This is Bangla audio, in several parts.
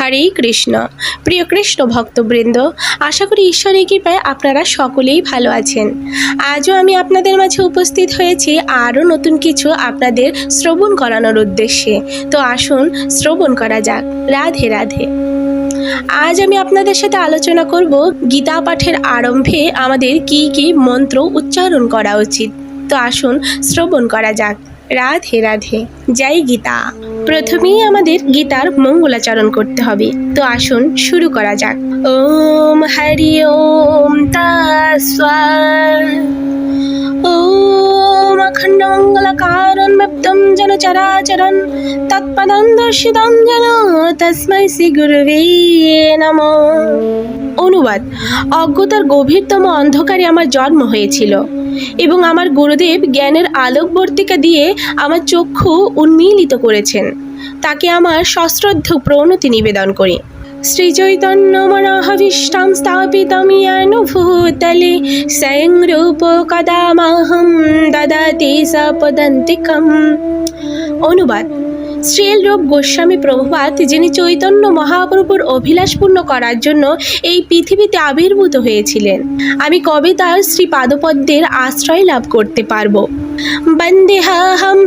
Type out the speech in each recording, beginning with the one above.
হরে কৃষ্ণ। প্রিয় কৃষ্ণ ভক্তবৃন্দ, আশা করি ঈশ্বরের কৃপায় আপনারা সকলেই ভালো আছেন। আজও আমি আপনাদের মাঝে উপস্থিত হয়েছি আরও নতুন কিছু আপনাদের শ্রবণ করানোর উদ্দেশ্যে। তো আসুন শ্রবণ করা যাক। রাধে রাধে। আজ আমি আপনাদের সাথে আলোচনা করব গীতা পাঠের আরম্ভে আমাদের কি কি মন্ত্র উচ্চারণ করা উচিত। তো আসুন শ্রবণ করা যাক। রাধে রাধে। জয় গীতা। প্রথমেই আমাদের গীতার মঙ্গলাচরণ করতে হবে। তো আসুন, শুরু করা যাক। ওম হরি ওম তাস্বা ওম অখণ্ড মঙ্গলকারণ ব্যপ্তম জন চরাচরণ। তৎপদং দর্শিতং যেন তস্मै শ্রী গুরুবে নম। অনুবাদ অজ্ঞতার গভীরতম অন্ধকারে আমার জন্ম হয়েছিল। এবং আমার গুরুদেব জ্ঞানের আলোকবর্তিকা দিয়ে আমার চক্ষু উন্মীলিত করেছেন। তাকে আমার সশ্রদ্ধ প্রণতি নিবেদন করি। শ্রীচৈতন্য মনোহবিষ্টাং স্থাপিত येन ভূতলে স্বয়ং রূপ কদা মাহম দদাতি রূপ গোস্বামী প্রভুপাত, যিনি চৈতন্য মহাপ্রভুর অভিলাষপূর্ণ করার জন্য এই পৃথিবীতে আবির্ভূত হয়েছিলেন। আমি কবে তার শ্রী পাদপদ্মের আশ্রয় লাভ করতে পারব? বন্দেহাহম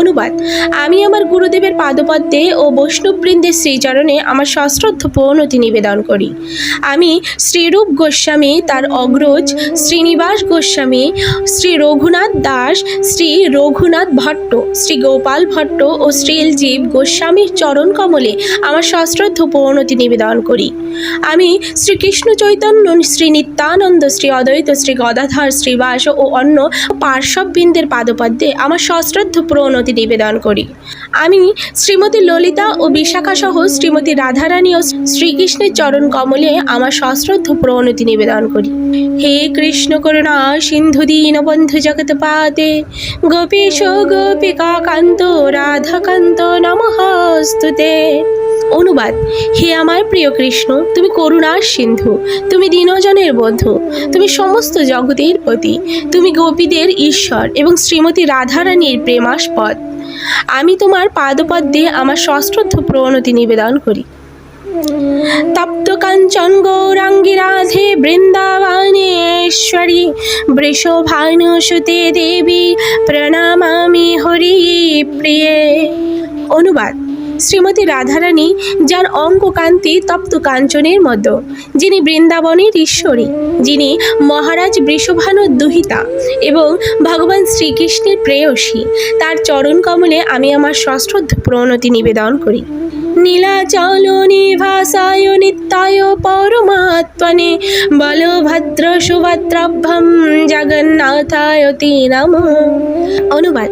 অনুবাদ, আমি আমার গুরুদেবের পাদপদ্মে ও বৈষ্ণববৃন্দের শ্রীচরণে আমার সশ্রদ্ধ প্রণতি নিবেদন করি। আমি শ্রীরূপ গোস্বামী, তার অগ্রজ শ্রীনিবাস গোস্বামী, শ্রী রঘুনাথ দাস, শ্রী রঘুনাথ ভট্ট, শ্রী গোপাল ভট্ট ও শ্রীলজীব গোস্বামীর চরণ কমলে আমার সশ্রদ্ধ প্রণতি নিবেদন করি। আমি শ্রীকৃষ্ণ চৈতন্য, শ্রী নিত্যানন্দ, শ্রী অদ্বৈত, শ্রী গদাধর, শ্রীবাস ও অন্য পার্শ্ববৃন্দের পাদপদ্মে আমার সশ্রদ্ধ প্রণতি নিবেদন করি। আমি শ্রীমতী ললিতা ও বিশাখা সহ শ্রীমতী রাধারানী ও শ্রীকৃষ্ণের চরণ কমলে আমার সশ্রদ্ধ প্রণতি নিবেদন করি। হে কৃষ্ণ করুণা, সিন্ধু দীনবন্ধু জগৎপাতে, গোপীশ গোপিকা কান্ত, রাধাকান্ত নমস্তুতে। অনুবাদ, হে আমার প্রিয় কৃষ্ণ, তুমি করুণার সিন্ধু, তুমি দীনজনের বন্ধু, তুমি সমস্ত জগতের পতি তুমি গোপীদের ঈশ্বর এবং শ্রীমতী রাধারানীর প্রেমাস্পদ। আমি তোমার পাদপদ্মে আমার সশ্রদ্ধ প্রণতি নিবেদন করি। তপ্ত কাঞ্চন গৌরাঙ্গী রাধে বৃন্দাবনেশ্বরী, বৃষভানুসুতে দেবী, প্রণামামি হরি প্রিয়ে। অনুবাদ, শ্রীমতী রাধারানী, যার অঙ্গকান্তি তপ্ত কাঞ্চনের মতো, যিনি বৃন্দাবনের ঈশ্বরী, যিনি মহারাজ বৃষভানুর দুহিতা এবং ভগবান শ্রীকৃষ্ণের প্রেয়সী। তার চরণ কমলে আমি আমার সশ্রদ্ধ প্রণতি নিবেদন করি। নীলাচল নিভাসায় নিত্যায় পরমাত্মনে বলভদ্র সুভদ্রাভ্যম জগন্নাথায় তে নমঃ। অনুবাদ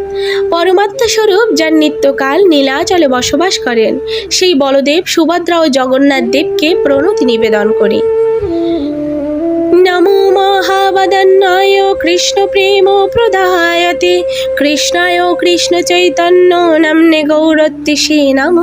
পরমাত্মা স্বরূপ যার নিত্যকাল নীলাচলে বসবাস করেন, সেই বলদেব সুভদ্রা ও জগন্নাথ দেবকে প্রণতি নিবেদন করি। নমো মহাবদন্নায় কৃষ্ণ প্রেম প্রদায়তে, কৃষ্ণায় কৃষ্ণ চৈতন্য নামনে গৌরত্তিষে নম।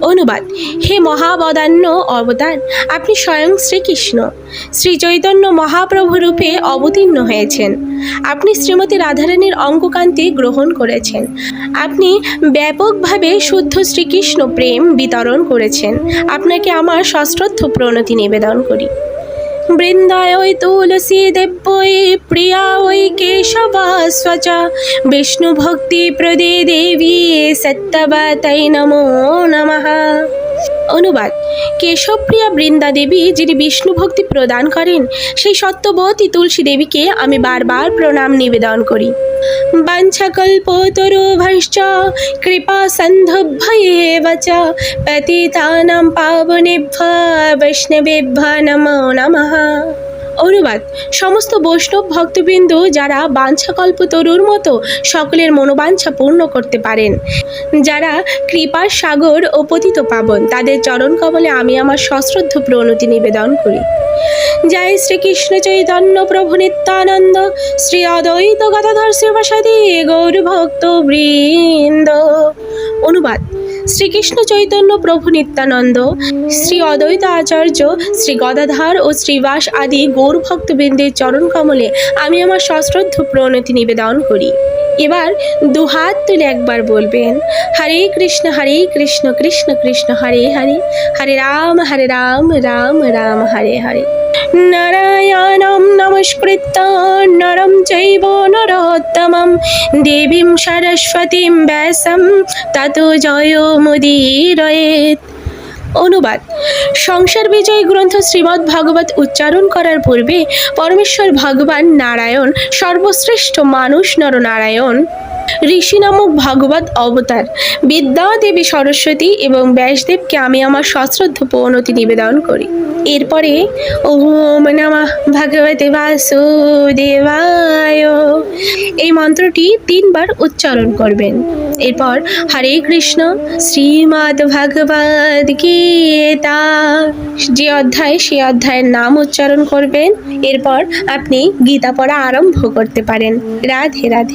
অনুবাদ। হে মহাবদান্য অবদান আপনি স্বয়ং শ্রীকৃষ্ণ। শ্রীচৈতন্য মহাপ্রভু রূপে অবতীর্ণ হয়েছেন। আপনি শ্রীমতী রাধারানীর অঙ্ককান্তি গ্রহণ করেছেন। আপনি ব্যাপকভাবে শুদ্ধ শ্রীকৃষ্ণ প্রেম বিতরণ করেছেন। আপনাকে আমার সশ্রদ্ধ প্রণতি নিবেদন করি। বৃন্দায় তুলসী দেব্যই প্রিয়া ওই কেশবাস্বচ বিষ্ণু ভক্তি প্রদে দেবী সত্যবাতাই নমো নমঃ। অনুবাদ। কেশবপ্রিয়া বৃন্দা দেবী যিনি বিষ্ণু ভক্তি প্রদান করেন, সেই সত্যবতী তুলসী দেবীকে আমি বারবার প্রণাম নিবেদন করি। বাঞ্ছকল্পতরুভশ্চ কৃপা সন্ধভ্যেব চ পতিতানাং পাবনেভ্য, বৈষ্ণবেভ্য, নমো নমঃ। অনুবাদ। সমস্ত বৈষ্ণব ভক্তবৃন্দ যারা বাঞ্ছাকল্প তরুর মতো সকলের মনোবাঞ্ছা পূর্ণ করতে পারেন। যারা কৃপার সাগর ও পতিত পাবন, তাদের চরণ কমলে আমি আমার সশ্রদ্ধ প্রণতি নিবেদন করি। জয় শ্রীকৃষ্ণ চৈতন্য প্রভু নিত্যানন্দ, শ্রী অদ্বৈত গদাধর শিবাসাদি গৌর ভক্ত বৃন্দ অনুবাদ। শ্রীকৃষ্ণ চৈতন্য প্রভু নিত্যানন্দ, শ্রী অদ্বৈত আচার্য, শ্রী গদাধার ও শ্রীবাস আদি গৌর ভক্তবৃন্দের চরণ কমলে আমি আমার সশ্রদ্ধ প্রণতি নিবেদন করি। এবার দুহাত তুলে একবার বলবেন, হরে কৃষ্ণ হরে কৃষ্ণ কৃষ্ণ কৃষ্ণ, হরে হরে হরে রাম হরে রাম রাম রাম, হরে হরে। নারায়ণম নমস্কৃত নরম চৈব নরোত্তমম, দেবীম সরস্বতীম ব্যাসম, তত জয় মুদীরয়েত। অনুবাদ। সংসার বিজয় গ্রন্থ শ্রীমদ্ ভাগবত উচ্চারণ করার পূর্বে পরমেশ্বর ভগবান নারায়ণ সর্বশ্রেষ্ঠ মানুষ নরনারায়ণ। ঋষি নামক ভাগবত অবতার। বিদ্যা দেবী সরস্বতী এবং ব্যাসদেবকে আমি আমার সশ্রদ্ধ পৌনতি নিবেদন করি। এরপরে, ওম নমঃ ভগবতে বাসুদেবায়। এই মন্ত্রটি তিনবার উচ্চারণ করবেন। এরপর, হরে কৃষ্ণ, শ্রীমদ্ ভগবদ গীতা। যে অধ্যায় সেই অধ্যায়ের নাম উচ্চারণ করবেন। এরপর, আপনি গীতা পড়া আরম্ভ করতে পারেন। রাধে রাধে।